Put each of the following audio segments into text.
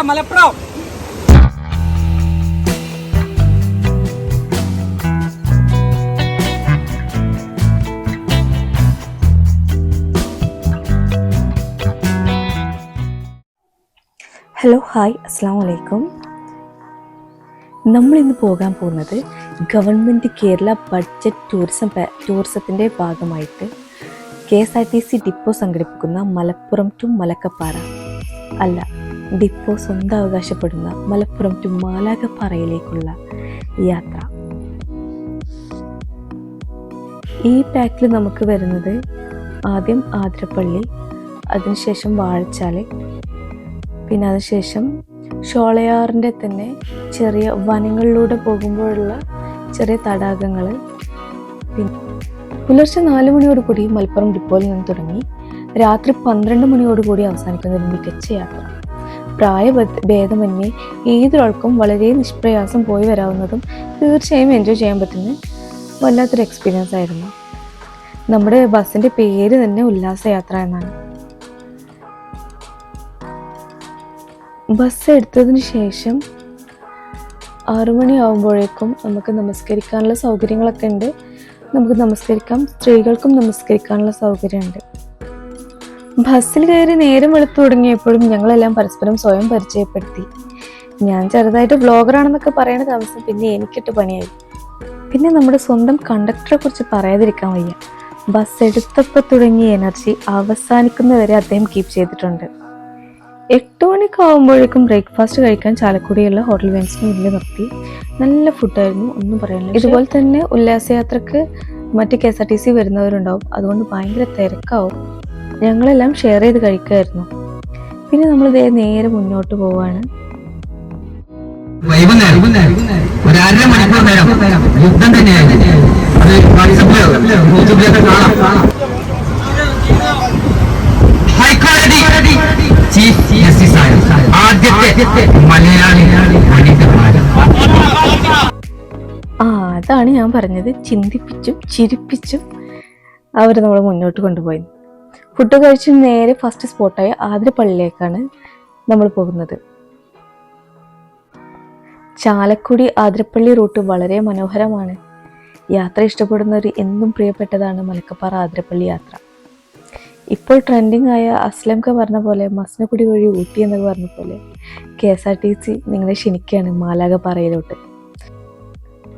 Malappuram Malappuram. Hello hi അസ്സാം വലൈക്കും നമ്മളിന്ന് പോകാൻ പോകുന്നത് ഗവൺമെന്റ് കേരള ബഡ്ജറ്റ് ടൂറിസം ടൂറിസത്തിന്റെ ഭാഗമായിട്ട് K S R T C depot സംഘടിപ്പിക്കുന്ന മലപ്പുറം ടു മലക്കപ്പാറ. അല്ല ഡിപ്പോ സ്വന്തം അവകാശപ്പെടുന്ന മലപ്പുറം ടു മാലാകപ്പാറയിലേക്കുള്ള യാത്ര. ഈ പാക്കിൽ നമുക്ക് വരുന്നത് ആദ്യം ആതിരപ്പള്ളി അതിനുശേഷം വാഴച്ചാൽ പിന്നെ അതിനുശേഷം ഷോളയാറിന്റെ തന്നെ ചെറിയ വനങ്ങളിലൂടെ പോകുമ്പോഴുള്ള ചെറിയ തടാകങ്ങൾ പിന്നെ പുലർച്ചെ നാല് മണിയോടുകൂടി മലപ്പുറം ഡിപ്പോയിൽ നിന്ന് തുടങ്ങി രാത്രി പന്ത്രണ്ട് മണിയോടുകൂടി അവസാനിക്കുന്ന ഒരു മികച്ച യാത്ര. പ്രായഭേദ- ഭേദമന്യേ ഏതൊരാൾക്കും വളരെ നിഷ്പ്രയാസം പോയി വരാവുന്നതും തീർച്ചയായും എൻജോയ് ചെയ്യാൻ പറ്റുന്ന വല്ലാത്തൊരു എക്സ്പീരിയൻസ് ആയിരുന്നു. നമ്മുടെ ബസ്സിന്റെ പേര് തന്നെ ഉല്ലാസയാത്ര എന്നാണ്. ബസ് എടുത്തതിന് ശേഷം ആറുമണിയാവുമ്പോഴേക്കും നമുക്ക് നമസ്കരിക്കാനുള്ള സൗകര്യങ്ങളൊക്കെ ഉണ്ട്. നമുക്ക് നമസ്കരിക്കാം. സ്ത്രീകൾക്കും നമസ്കരിക്കാനുള്ള സൗകര്യമുണ്ട്. ബസ്സിൽ കയറി നേരം വെളുത്തു തുടങ്ങിയപ്പോഴും ഞങ്ങളെല്ലാം പരസ്പരം സ്വയം പരിചയപ്പെടുത്തി. ഞാൻ ചെറുതായിട്ട് ബ്ലോഗറാണെന്നൊക്കെ പറയണ താമസം പിന്നെ എനിക്കിട്ട് പണിയായി. പിന്നെ നമ്മുടെ സ്വന്തം കണ്ടക്ടറെ കുറിച്ച് പറയാതിരിക്കാൻ വയ്യ. ബസ് എടുത്തപ്പോൾ തുടങ്ങിയ എനർജി അവസാനിക്കുന്നവരെ അദ്ദേഹം കീപ്പ് ചെയ്തിട്ടുണ്ട്. എട്ട് മണിക്ക് ആകുമ്പോഴേക്കും ബ്രേക്ക്ഫാസ്റ്റ് കഴിക്കാൻ ചാലക്കുടിയുള്ള ഹോട്ടൽ വെൻസിന് മുന്നിൽ നിർത്തി. നല്ല ഫുഡായിരുന്നു ഒന്നും പറയാനില്ല. ഇതുപോലെ തന്നെ ഉല്ലാസയാത്രക്ക് മറ്റ് K S R T C വരുന്നവരുണ്ടാവും. അതുകൊണ്ട് ഭയങ്കര തിരക്കാവും. ഞങ്ങളെല്ലാം ഷെയർ ചെയ്ത് കഴിക്കുമായിരുന്നു പിന്നെ നമ്മൾ ഇതേ നേരെ മുന്നോട്ട് പോവാണ്. ആദ്യത്തെ മലയാളി ആ അതാണ് ഞാൻ പറഞ്ഞത്. ചിന്തിപ്പിച്ചും ചിരിപ്പിച്ചും അവർ നമ്മളെ മുന്നോട്ട് കൊണ്ടുപോയി ഫുഡ് കഴിച്ച് നേരെ ഫസ്റ്റ് സ്പോട്ടായ ആതിരപ്പള്ളിയിലേക്കാണ് നമ്മൾ പോകുന്നത്. ചാലക്കുടി ആതിരപ്പള്ളി റൂട്ട് വളരെ മനോഹരമാണ്. യാത്ര ഇഷ്ടപ്പെടുന്ന ഒരു എന്നും പ്രിയപ്പെട്ടതാണ് മലക്കപ്പാറ ആതിരപ്പള്ളി യാത്ര. ഇപ്പോൾ ട്രെൻഡിങ് ആയ അസ്ലംക പറഞ്ഞ പോലെ മസ്നക്കുടി വഴി ഊട്ടി എന്നൊക്കെ പറഞ്ഞ പോലെ K S R T C നിങ്ങളെ ക്ഷണിക്കുകയാണ് മാലാകപ്പാറയിലോട്ട്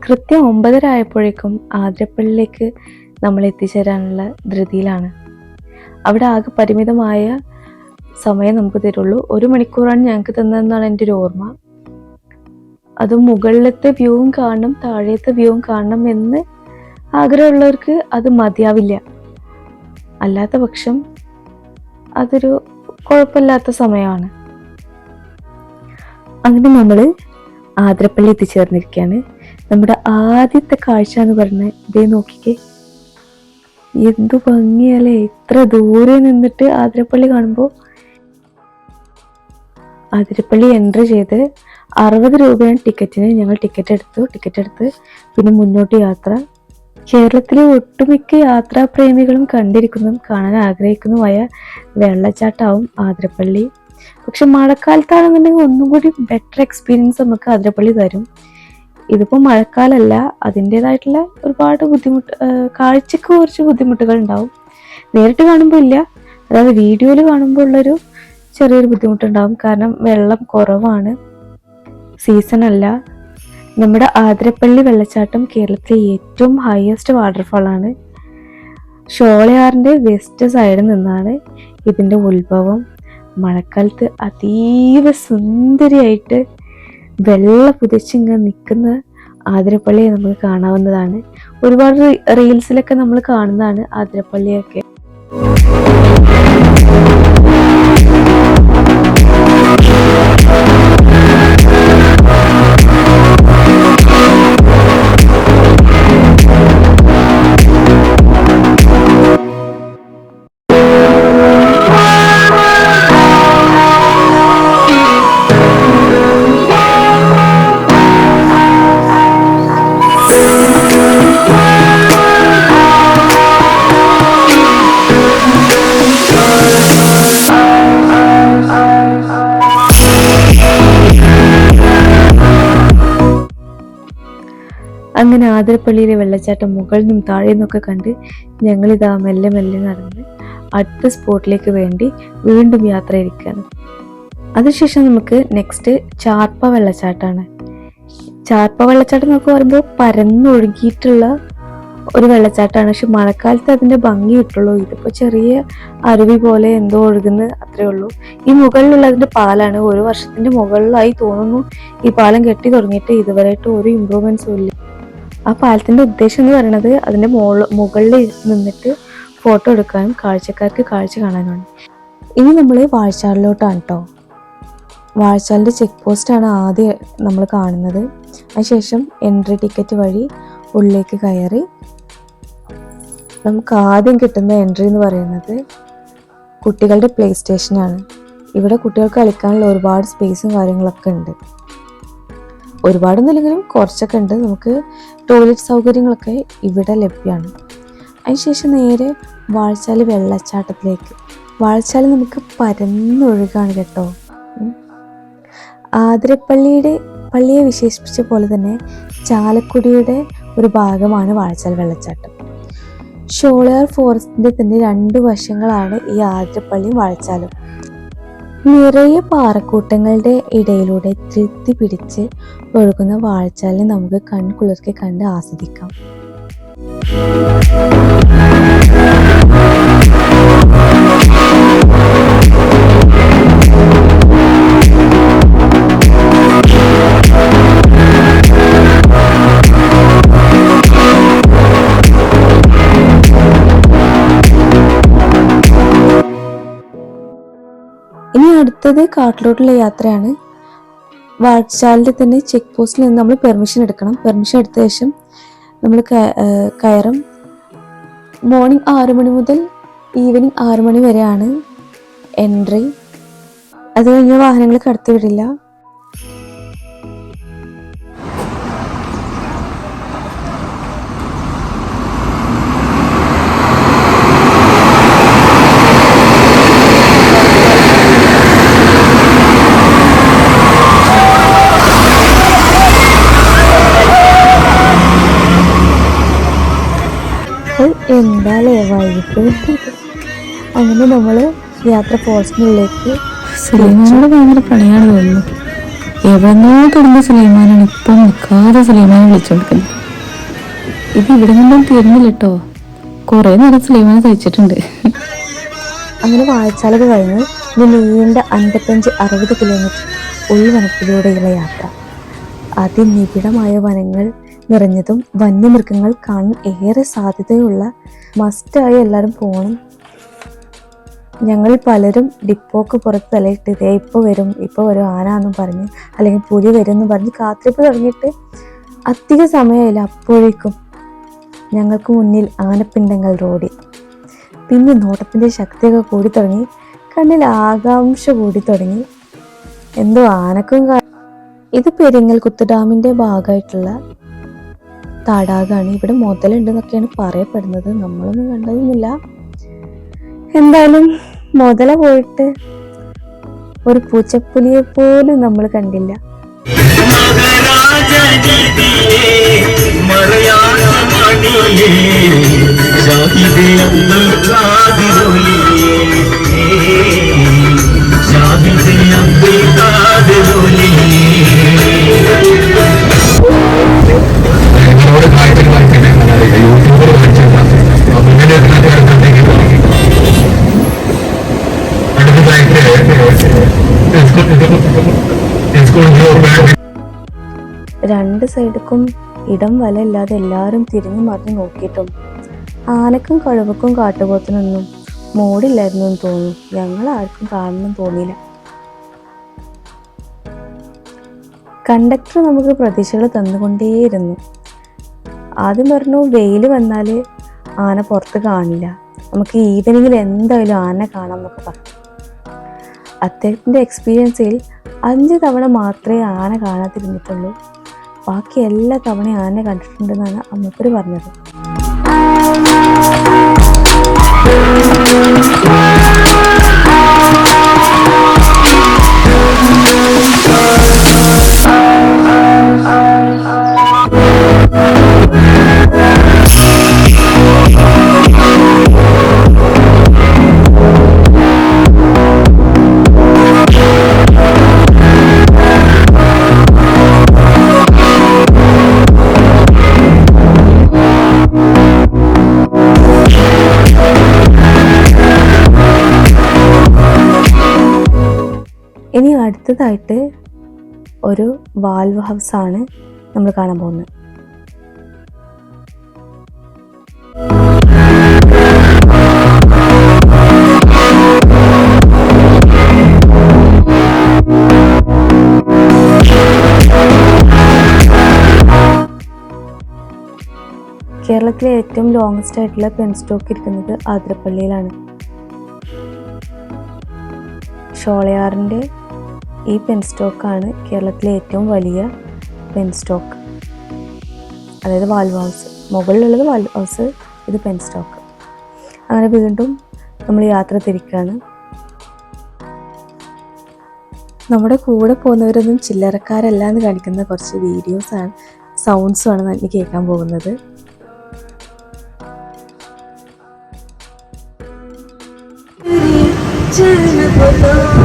കൃത്യം ഒമ്പതര ആയപ്പോഴേക്കും ആതിരപ്പള്ളിയിലേക്ക് നമ്മൾ എത്തിച്ചേരാനുള്ള ധൃതിയിലാണ്. അവിടെ ആകെ പരിമിതമായ സമയം നമുക്ക് തരുള്ളൂ. ഒരു മണിക്കൂറാണ് ഞങ്ങൾക്ക് തന്നതെന്നാണ് എന്റെ ഒരു ഓർമ്മ. അത് മുകളിലത്തെ വ്യൂവും കാണണം താഴത്തെ വ്യൂവും കാണണം എന്ന് ആഗ്രഹമുള്ളവർക്ക് അത് മതിയാവില്ല. അല്ലാത്ത പക്ഷം അതൊരു കുഴപ്പമില്ലാത്ത സമയമാണ്. അങ്ങനെ നമ്മൾ ആതിരപ്പള്ളി എത്തിച്ചേർന്നിരിക്കുകയാണ്. നമ്മുടെ ആദ്യത്തെ കാഴ്ച എന്ന് പറഞ്ഞാൽ ഇതേ നോക്കിക്കേ. എന്തു ഭംഗിയല്ലേ. ഇത്ര ദൂരെ നിന്നിട്ട് ആതിരപ്പള്ളി കാണുമ്പോൾ ആതിരപ്പള്ളി എൻട്രി ചെയ്ത് അറുപത് രൂപയാണ് ടിക്കറ്റിന്. ഞങ്ങൾ ടിക്കറ്റ് എടുത്തു. ടിക്കറ്റ് എടുത്ത് പിന്നെ മുന്നോട്ട് യാത്ര. കേരളത്തിലെ ഒട്ടുമിക്ക യാത്രാപ്രേമികളും കണ്ടിരിക്കുന്നതും കാണാൻ ആഗ്രഹിക്കുന്നതുമായ വെള്ളച്ചാട്ടമാവും ആതിരപ്പള്ളി. പക്ഷെ മഴക്കാലത്താണെന്നുണ്ടെങ്കിൽ ഒന്നും കൂടി ബെറ്റർ എക്സ്പീരിയൻസ് നമുക്ക് ആതിരപ്പള്ളി തരും. ഇതിപ്പോൾ മഴക്കാലമല്ല അതിന്റേതായിട്ടുള്ള ഒരുപാട് ബുദ്ധിമുട്ട് കാഴ്ചക്ക് കുറച്ച് ബുദ്ധിമുട്ടുകൾ ഉണ്ടാവും. നേരിട്ട് കാണുമ്പോൾ ഇല്ല. അതായത് വീഡിയോയിൽ കാണുമ്പോൾ ഉള്ളൊരു ചെറിയൊരു ബുദ്ധിമുട്ടുണ്ടാവും. കാരണം വെള്ളം കുറവാണ്. സീസൺ അല്ല. നമ്മുടെ ആതിരപ്പള്ളി വെള്ളച്ചാട്ടം കേരളത്തിലെ ഏറ്റവും ഹയസ്റ്റ് വാട്ടർഫാളാണ് ഷോളയാറിന്റെ വെസ്റ്റ് സൈഡിൽ നിന്നാണ് ഇതിന്റെ ഉത്ഭവം. മഴക്കാലത്ത് അതീവ സുന്ദരിയായിട്ട് വെള്ള പുതച്ചിങ്ങ് നിൽക്കുന്ന ആതിരപ്പള്ളിയെ നമുക്ക് കാണാവുന്നതാണ്. ഒരുപാട് റീൽസിലൊക്കെ നമ്മൾ കാണുന്നതാണ് ആതിരപ്പള്ളിയൊക്കെ. അങ്ങനെ ആതിരപ്പള്ളിയിലെ വെള്ളച്ചാട്ടം മുകളിൽ നിന്നും താഴെ നിന്നൊക്കെ കണ്ട് ഞങ്ങളിതാ മെല്ലെ മെല്ലെ നടന്ന് അടുത്ത സ്പോട്ടിലേക്ക് വേണ്ടി വീണ്ടും യാത്ര ഇരിക്കുകയാണ്. അതിനുശേഷം നമുക്ക് നെക്സ്റ്റ് ചാർപ്പ വെള്ളച്ചാട്ടമാണ് ചാർപ്പ വെള്ളച്ചാട്ടം എന്നൊക്കെ പറയുമ്പോൾ പരന്നൊഴുകിയിട്ടുള്ള ഒരു വെള്ളച്ചാട്ടമാണ് പക്ഷെ മഴക്കാലത്ത് അതിന്റെ ഭംഗി കിട്ടുള്ളൂ. ഇതിപ്പോൾ ചെറിയ അരുവി പോലെ എന്തോ ഒഴുകുന്ന അത്രേ ഉള്ളൂ. ഈ മുകളിലുള്ളതിന്റെ പാലാണ് ഒരു വർഷത്തിന്റെ മുകളിലായി തോന്നുന്നു. ഈ പാലം കെട്ടി തുടങ്ങിയിട്ട് ഇതുവരെയായിട്ട് ഒരു ഇമ്പ്രൂവ്മെന്റ്സും ഇല്ല. ആ പാലത്തിന്റെ ഉദ്ദേശം എന്ന് പറയുന്നത് അതിന്റെ മുകളിൽ മുകളിൽ നിന്നിട്ട് ഫോട്ടോ എടുക്കാനും കാഴ്ചക്കാർക്ക് കാഴ്ച കാണാനുമാണ്. ഇനി നമ്മൾ വാഴച്ചാലിലോട്ടാണ് കേട്ടോ വാഴച്ചാലിന്റെ ചെക്ക് പോസ്റ്റാണ് ആദ്യം നമ്മൾ കാണുന്നത്. അതിനുശേഷം എൻട്രി ടിക്കറ്റ് വഴി ഉള്ളിലേക്ക് കയറി നമുക്ക് ആദ്യം കിട്ടുന്ന എൻട്രി എന്ന് പറയുന്നത് കുട്ടികളുടെ പ്ലേ സ്റ്റേഷനാണ് ഇവിടെ കുട്ടികൾക്ക് കളിക്കാനുള്ള ഒരുപാട് സ്പേസും കാര്യങ്ങളൊക്കെ ഉണ്ട്. ഒരുപാടൊന്നുമില്ലെങ്കിലും കുറച്ചൊക്കെ ഉണ്ട്. നമുക്ക് ടോയ്ലറ്റ് സൗകര്യങ്ങളൊക്കെ ഇവിടെ ലഭ്യമാണ്. അതിനുശേഷം നേരെ വാഴച്ചാൽ വെള്ളച്ചാട്ടത്തിലേക്ക്. വാഴച്ചാൽ നമുക്ക് പരന്നൊഴുകാണ് കേട്ടോ. ആതിരപ്പള്ളിയുടെ പള്ളിയെ വിശേഷിപ്പിച്ച പോലെ തന്നെ ചാലക്കുടിയുടെ ഒരു ഭാഗമാണ് വാഴച്ചാൽ വെള്ളച്ചാട്ടം. ഷോളയാർ ഫോറസ്റ്റിന്റെ തന്നെ രണ്ട് വശങ്ങളാണ് ഈ ആതിരപ്പള്ളിയും വാഴച്ചാലും. നിറയെ പാറക്കൂട്ടങ്ങളുടെ ഇടയിലൂടെ തൃപ്തി പിടിച്ച് ഒഴുകുന്ന വാഴച്ചാലിനെ നമുക്ക് കൺകുളിർക്കെ കണ്ട് ആസ്വദിക്കാം. ഇനി അടുത്തത് കാട്ടിലോട്ടുള്ള യാത്രയാണ്. വാട്സാലിന്റെ തന്നെ ചെക്ക് പോസ്റ്റിൽ നിന്ന് നമ്മൾ പെർമിഷൻ എടുക്കണം. പെർമിഷൻ എടുത്ത ശേഷം നമ്മൾ കയറും. മോർണിംഗ് ആറ് മണി മുതൽ ഈവനിങ് ആറ് മണി വരെയാണ് എൻട്രി അത് കഴിഞ്ഞ വാഹനങ്ങൾ കടത്തി യാത്ര ഫോൾസിനുള്ളിലേക്ക് സുലൈമാനോട് ഭയങ്കര പണിയാണ് തോന്നുന്നു. എവിടെന്നോ തുടങ്ങിയ സുലൈമാനാണ് ഇപ്പം നിൽക്കാതെ സുലൈമാനെ വിളിച്ചുകൊടുക്കുന്നത് ഇത് ഇവിടെ നിന്നും തീർന്നില്ല കേട്ടോ കുറേ നേരം സുലൈമാനെ കഴിച്ചിട്ടുണ്ട് അങ്ങനെ വായിച്ചാലത് കഴിഞ്ഞ് ഇത് നീണ്ട അൻപത്തഞ്ച് അറുപത് കിലോമീറ്റർ ഉൾവനത്തിലൂടെയുള്ള യാത്ര. അതിനിബിഡമായ വനങ്ങൾ നിറഞ്ഞതും വന്യമൃഗങ്ങൾ കാണാൻ ഏറെ സാധ്യതയുള്ള മസ്റ്റായി എല്ലാവരും പോകണം ഞങ്ങൾ പലരും ഡിപ്പോക്ക് പുറത്ത് തലയിട്ട് ഇതേ ഇപ്പോൾ വരും ഇപ്പോൾ വരും ആന എന്നും പറഞ്ഞ് അല്ലെങ്കിൽ പുലി വരും എന്ന് പറഞ്ഞ് കാത്തിരിപ്പ് തുടങ്ങിയിട്ട് അധിക സമയമില്ല അപ്പോഴേക്കും ഞങ്ങൾക്ക് മുന്നിൽ ആനപ്പിണ്ടങ്ങൾ റോഡി. പിന്നെ നോട്ടത്തിന്റെ ശക്തിയൊക്കെ കൂടി തുടങ്ങി കണ്ണിൽ ആകാംക്ഷ കൂടി തുടങ്ങി. എന്തോ ആനക്കും ഇത് ഇത് പെരിങ്ങൽകുത്ത് ഡാമിന്റെ ഭാഗമായിട്ടുള്ള തടാകാണ് ഇവിടെ മുതലുണ്ടെന്നൊക്കെയാണ് പറയപ്പെടുന്നത്. നമ്മളൊന്നും കണ്ടതൊന്നുമില്ല. എന്തായാലും മുതല പോയിട്ട് ഒരു പൂച്ചപ്പുലിയെ പോലും നമ്മൾ കണ്ടില്ല. എന്നോട് രണ്ട് സൈഡിക്കും ഇടം വല ഇല്ലാതെ എല്ലാവരും തിരിഞ്ഞു മറിഞ്ഞു നോക്കിയിട്ടും ആനക്കും കഴുവക്കും കാട്ടുപോത്തിനൊന്നും മൂടില്ലായിരുന്നു എന്ന് തോന്നുന്നു. ഞങ്ങൾ ആർക്കും കാണണം തോന്നിയില്ല. കണ്ടക്ടർ നമുക്ക് പ്രതീക്ഷകൾ തന്നുകൊണ്ടേയിരുന്നു. ആദ്യം പറഞ്ഞു വെയിൽ വന്നാൽ ആന പുറത്ത് കാണില്ല. നമുക്ക് ഈവനിങ്ങിൽ എന്തായാലും ആന കാണാം എന്നൊക്കെ പറഞ്ഞു. അദ്ദേഹത്തിന്റെ എക്സ്പീരിയൻസിൽ അഞ്ച് തവണ മാത്രമേ ആന കാണാതിരുന്നിട്ടുള്ളൂ. ബാക്കി എല്ലാ തവണയും ആന കണ്ടിട്ടുണ്ടെന്നാണ് അമ്മൂപ്പര് പറഞ്ഞത്. അടുത്തതായിട്ട് ഒരു വാൽവ് ഹൗസ് ആണ് നമ്മൾ കാണാൻ പോകുന്നത്. കേരളത്തിലെ ഏറ്റവും ലോങ്സ്റ്റ് ആയിട്ടുള്ള പെൻ സ്റ്റോക്ക് ഇരിക്കുന്നത് ആതിരപ്പള്ളിയിലാണ്. ഷോളയാറിന്റെ ഈ പെൻ സ്റ്റോക്കാണ് കേരളത്തിലെ ഏറ്റവും വലിയ പെൻ സ്റ്റോക്ക് അതായത് വാൽവ് ഹൗസ് മുകളിലുള്ളത് വാൽവ് ഹൗസ് ഇത് പെൻ സ്റ്റോക്ക് അങ്ങനെ വീണ്ടും നമ്മൾ യാത്ര തിരിക്കുകയാണ്. നമ്മുടെ കൂടെ പോകുന്നവരൊന്നും ചില്ലറക്കാരല്ല എന്ന് കാണിക്കുന്ന കുറച്ച് വീഡിയോസാണ് സൗണ്ട്സുമാണ് എനിക്ക് കേൾക്കാൻ പോകുന്നത്. तुझ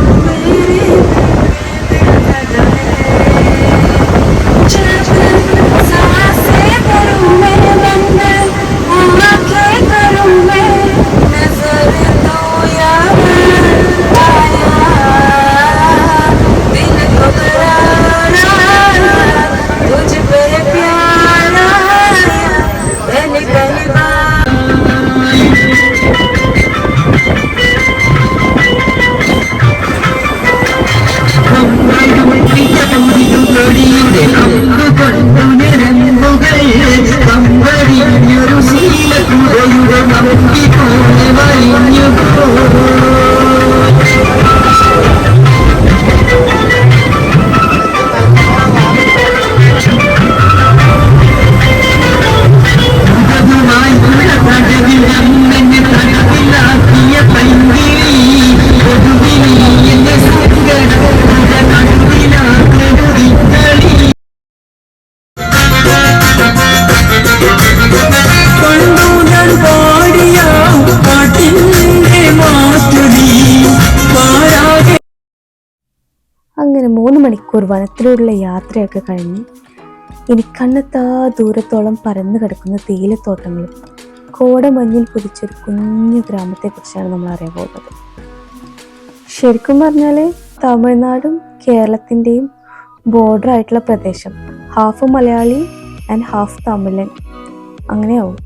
മൂന്ന് മണിക്കൂർ വനത്തിലൂടെയുള്ള യാത്രയൊക്കെ കഴിഞ്ഞ് ഇനി കണ്ണെത്താ ദൂരത്തോളം പരന്നു കിടക്കുന്ന തേയിലത്തോട്ടങ്ങളും കോടമഞ്ഞിൽ പൊതിച്ചൊരു കുഞ്ഞു ഗ്രാമത്തെക്കുറിച്ചാണ് നമ്മൾ അറിയാൻ പോകുന്നത്. ശരിക്കും പറഞ്ഞാൽ തമിഴ്നാടും കേരളത്തിന്റെയും ബോർഡർ ആയിട്ടുള്ള പ്രദേശം ഹാഫ് മലയാളി ആൻഡ് ഹാഫ് തമിഴൻ. അങ്ങനെയാവും.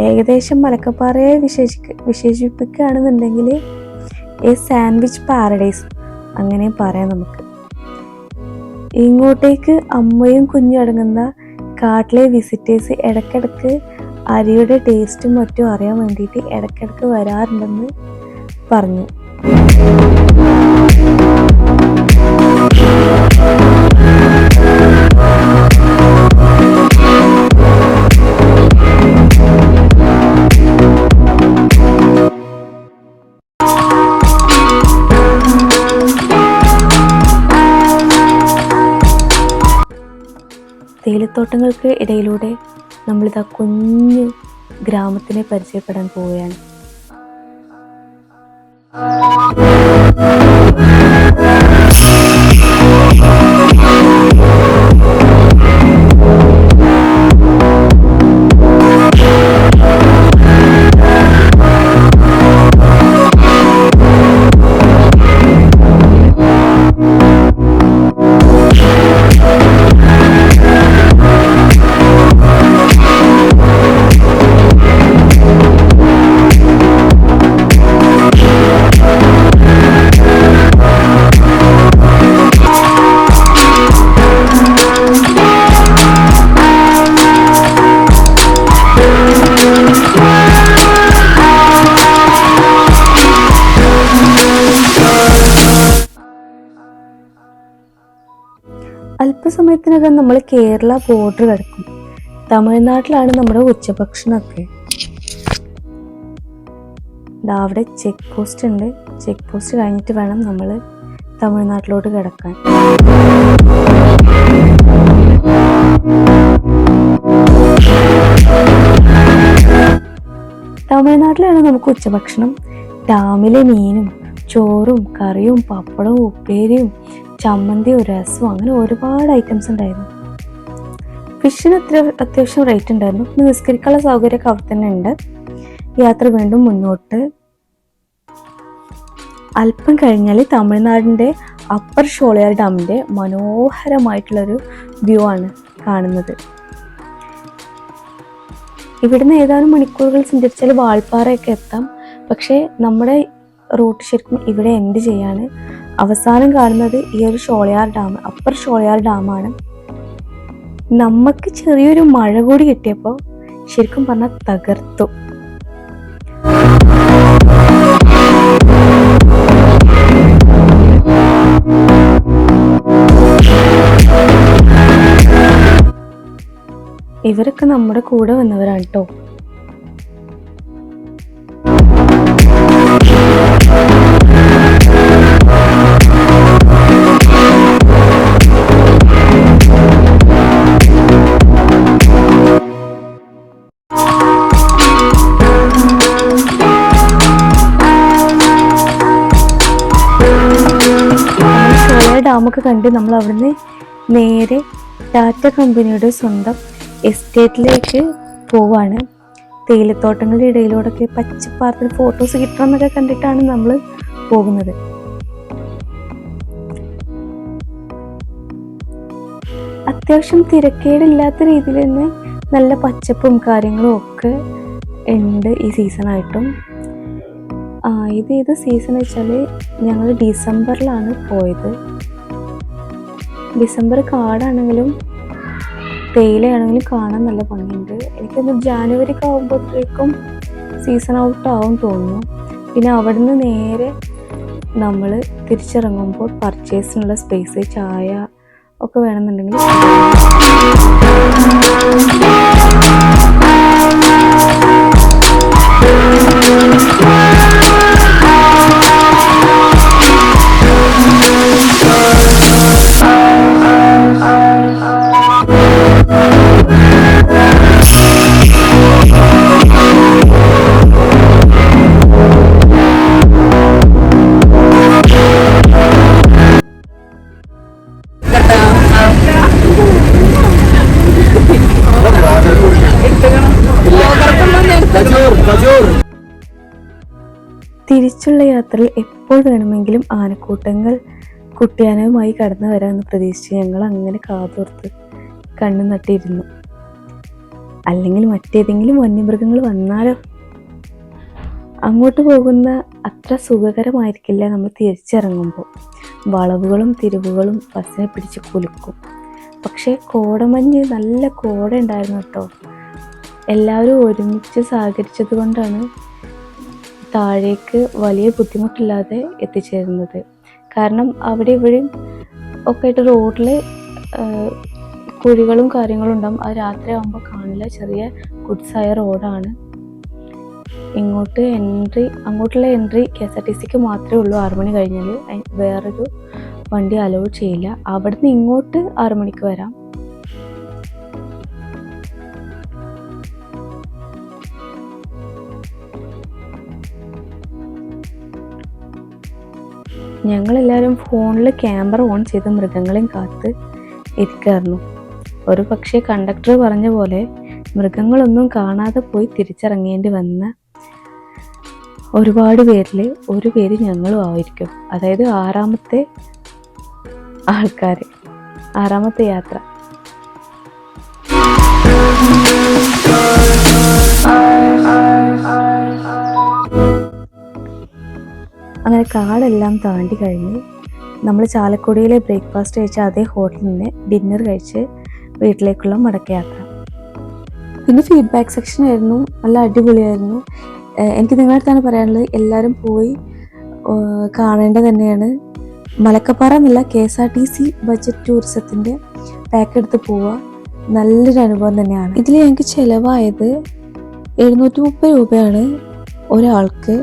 ഏകദേശം മലക്കപ്പാറയെ വിശേഷിക്ക വിശേഷിപ്പിക്കുകയാണെന്നുണ്ടെങ്കിൽ എ സാൻഡ്വിച്ച് പാരഡൈസ് അങ്ങനെ പറയാം നമുക്ക്. ഇങ്ങോട്ടേക്ക് അമ്മയും കുഞ്ഞും അടങ്ങുന്ന കാട്ടിലെ വിസിറ്റേഴ്സ് ഇടയ്ക്കിടയ്ക്ക് അരിയുടെ ടേസ്റ്റും മറ്റും അറിയാൻ വേണ്ടിയിട്ട് ഇടയ്ക്കിടയ്ക്ക് വരാറുണ്ടെന്ന് പറഞ്ഞു. തേയിലത്തോട്ടങ്ങൾക്ക് ഇടയിലൂടെ നമ്മളിതാ കുഞ്ഞു ഗ്രാമത്തിനെ പരിചയപ്പെടാൻ പോവുകയാണ്. അല്പസമയത്തിനകം നമ്മൾ കേരള ബോർഡർ കിടക്കും. തമിഴ്നാട്ടിലാണ് നമ്മുടെ ഉച്ചഭക്ഷണമൊക്കെ. അവിടെ ചെക്ക് പോസ്റ്റ് ഉണ്ട്. ചെക്ക് പോസ്റ്റ് കഴിഞ്ഞിട്ട് വേണം നമ്മൾ തമിഴ്നാട്ടിലോട്ട് കിടക്കാൻ. തമിഴ്നാട്ടിലാണ് നമുക്ക് ഉച്ചഭക്ഷണം. ഡാമിലെ മീനും ചോറും കറിയും പപ്പടവും ഉപ്പേരിയും ചമ്മന്തിയും രസവും അങ്ങനെ ഒരുപാട് ഐറ്റംസ് ഉണ്ടായിരുന്നു. ഫിഷിന് അത്ര അത്യാവശ്യം റേറ്റ് ഉണ്ടായിരുന്നു. പിന്നെ നിസ്കരിക്കാനുള്ള സൗകര്യമൊക്കെ അവിടെ തന്നെ ഉണ്ട്. യാത്ര വീണ്ടും മുന്നോട്ട്. അല്പം കഴിഞ്ഞാൽ തമിഴ്നാടിന്റെ അപ്പർ ഷോളയാർ ഡാമിന്റെ മനോഹരമായിട്ടുള്ളൊരു വ്യൂ ആണ് കാണുന്നത്. ഇവിടുന്ന് ഏതാനും മണിക്കൂറുകൾ സഞ്ചരിച്ചാൽ വാൾപ്പാറയൊക്കെ എത്താം. പക്ഷേ നമ്മുടെ റൂട്ട് ശരിക്കും ഇവിടെ എൻഡ് ചെയ്യാണ്. അവസാനം കാണുന്നത് ഈ ഒരു ഷോളയാർ ഡാം അപ്പർ ഷോളയാർ ഡാമാണ്. നമുക്ക് ചെറിയൊരു മഴ കൂടി കിട്ടിയപ്പോൾ ശരിക്കും പറഞ്ഞാൽ തകർത്തു. ഇവരൊക്കെ നമ്മുടെ കൂടെ വന്നവരാണ് കേട്ടോ ഡാമൊക്കെ കണ്ട് നമ്മൾ അവിടുന്ന് നേരെ ടാറ്റ കമ്പനിയുടെ സ്വന്തം എസ്റ്റേറ്റിലേക്ക് പോവാണ്. തേയിലത്തോട്ടങ്ങളുടെ ഇടയിലൂടെയൊക്കെ പച്ചപ്പാർത്തിൽ ഫോട്ടോസ് കിട്ടണം എന്നൊക്കെ കണ്ടിട്ടാണ് നമ്മൾ പോകുന്നത്. അത്യാവശ്യം തിരക്കേടില്ലാത്ത രീതിയിൽ തന്നെ നല്ല പച്ചപ്പും കാര്യങ്ങളും ഒക്കെ ഉണ്ട് ഈ സീസണായിട്ടും ഇത് ഏത് സീസൺ വെച്ചാൽ ഞങ്ങൾ ഡിസംബറിലാണ് പോയത്. ഡിസംബർ കാടാണെങ്കിലും തേയിലയാണെങ്കിലും കാണാൻ നല്ല ഭംഗിയുണ്ട്. എനിക്കൊന്ന് ജാനുവരി ഒക്കെ ആകുമ്പോഴത്തേക്കും സീസൺ ഔട്ട് ആവും തോന്നുന്നു. പിന്നെ അവിടുന്ന് നേരെ നമ്മൾ തിരിച്ചിറങ്ങുമ്പോൾ പർച്ചേസിനുള്ള സ്പേസ് ചായ ഒക്കെ വേണമെന്നുണ്ടെങ്കിൽ ആനക്കൂട്ടങ്ങൾ കുട്ടിയാനവുമായി കടന്നു വരാമെന്ന് പ്രതീക്ഷിച്ച് ഞങ്ങൾ അങ്ങനെ കാതോർത്ത് കണ്ണു നട്ടിരുന്നു. അല്ലെങ്കിൽ മറ്റേതെങ്കിലും വന്യമൃഗങ്ങൾ വന്നാലോ? അങ്ങോട്ട് പോകുന്ന അത്ര സുഖകരമായിരിക്കില്ല നമ്മൾ തിരിച്ചിറങ്ങുമ്പോൾ. വളവുകളും തിരിവുകളും ബസ്സിനെ പിടിച്ച് കുലുക്കും. പക്ഷേ കോടമഞ്ഞ് നല്ല കോട ഉണ്ടായിരുന്നു കേട്ടോ. എല്ലാവരും ഒരുമിച്ച് സഹകരിച്ചത് കൊണ്ടാണ് താഴേക്ക് വലിയ ബുദ്ധിമുട്ടില്ലാതെ എത്തിച്ചേരുന്നത്. കാരണം അവിടെ ഇവിടെയും ഒക്കെ ആയിട്ട് റോഡിൽ കുഴികളും കാര്യങ്ങളും ഉണ്ടാകും ആ രാത്രി ആകുമ്പോൾ കാണില്ല ചെറിയ ഗുഡ്സായ റോഡാണ്. ഇങ്ങോട്ട് എൻട്രി അങ്ങോട്ടുള്ള entry K S R T സിക്ക് മാത്രമേ ഉള്ളൂ ആറു മണി കഴിഞ്ഞാൽ വേറൊരു വണ്ടി അലോ ചെയ്യില്ല. അവിടുന്ന് ഇങ്ങോട്ട് ആറു മണിക്ക് വരാം. ഞങ്ങളെല്ലാവരും ഫോണിൽ ക്യാമറ ഓൺ ചെയ്ത് മൃഗങ്ങളെയും കാത്ത് ഇരിക്കായിരുന്നു. ഒരു പക്ഷേ കണ്ടക്ടർ പറഞ്ഞ പോലെ മൃഗങ്ങളൊന്നും കാണാതെ പോയി തിരിച്ചിറങ്ങേണ്ടി വന്ന ഒരുപാട് പേരിൽ ഒരു പേര് ഞങ്ങളും ആയിരിക്കും. അതായത് ആറാമത്തെ ആൾക്കാർ ആറാമത്തെ യാത്ര. അങ്ങനെ കാടെല്ലാം താണ്ടി കഴിഞ്ഞ് നമ്മൾ ചാലക്കുടിയിലെ ബ്രേക്ക്ഫാസ്റ്റ് കഴിച്ച അതേ ഹോട്ടലിൽ നിന്ന് ഡിന്നർ കഴിച്ച് വീട്ടിലേക്കുള്ള മടക്കയാത്ര പിന്നെ ഫീഡ്ബാക്ക് സെക്ഷൻ ആയിരുന്നു. നല്ല അടിപൊളിയായിരുന്നു. എനിക്ക് നിങ്ങളുടെ അടുത്താണ് പറയാനുള്ളത്. എല്ലാവരും പോയി കാണേണ്ടത് തന്നെയാണ്. മലക്കപ്പാറ എന്നല്ല K S R T C budget ടൂറിസത്തിന്റെ പാക്ക് എടുത്ത് പോവുക. നല്ലൊരു അനുഭവം തന്നെയാണ്. ഇതിൽ ഞങ്ങൾക്ക് ചിലവായത് എഴുന്നൂറ്റി മുപ്പത് രൂപയാണ് ഒരാൾക്ക്.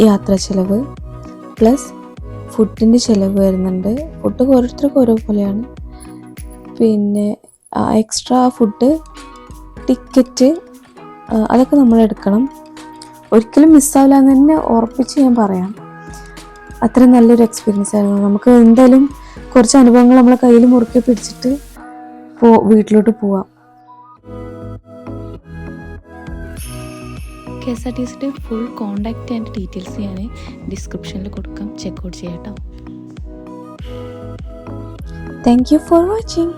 യാത്ര ചിലവ്. പ്ലസ് ഫുഡിന്റെ ചിലവ് വരുന്നുണ്ട്. ഫുഡ് ഓരോരുത്തർക്കും ഓരോ പോലെയാണ്. പിന്നെ എക്സ്ട്രാ ഫുഡ് ടിക്കറ്റ് അതൊക്കെ നമ്മൾ എടുക്കണം. ഒരിക്കലും മിസ്സാവില്ല എന്ന് തന്നെ ഉറപ്പിച്ച് ഞാൻ പറയാം. അത്ര നല്ലൊരു എക്സ്പീരിയൻസ് ആയിരുന്നു. നമുക്ക് എന്തായാലും കുറച്ച് അനുഭവങ്ങൾ നമ്മളെ കയ്യിൽ മുറുക്കി പിടിച്ചിട്ട് പോ വീട്ടിലോട്ട് പോവാം. കെ എസ് ആർ ടി സിയുടെ ഫുൾ കോണ്ടാക്ട് ആൻഡ് ഡീറ്റെയിൽസ് ഞാൻ ഡിസ്ക്രിപ്ഷനിൽ കൊടുക്കാം. ചെക്ക് ഔട്ട് ചെയ്യാം കേട്ടോ താങ്ക് യു ഫോർ വാച്ചിങ്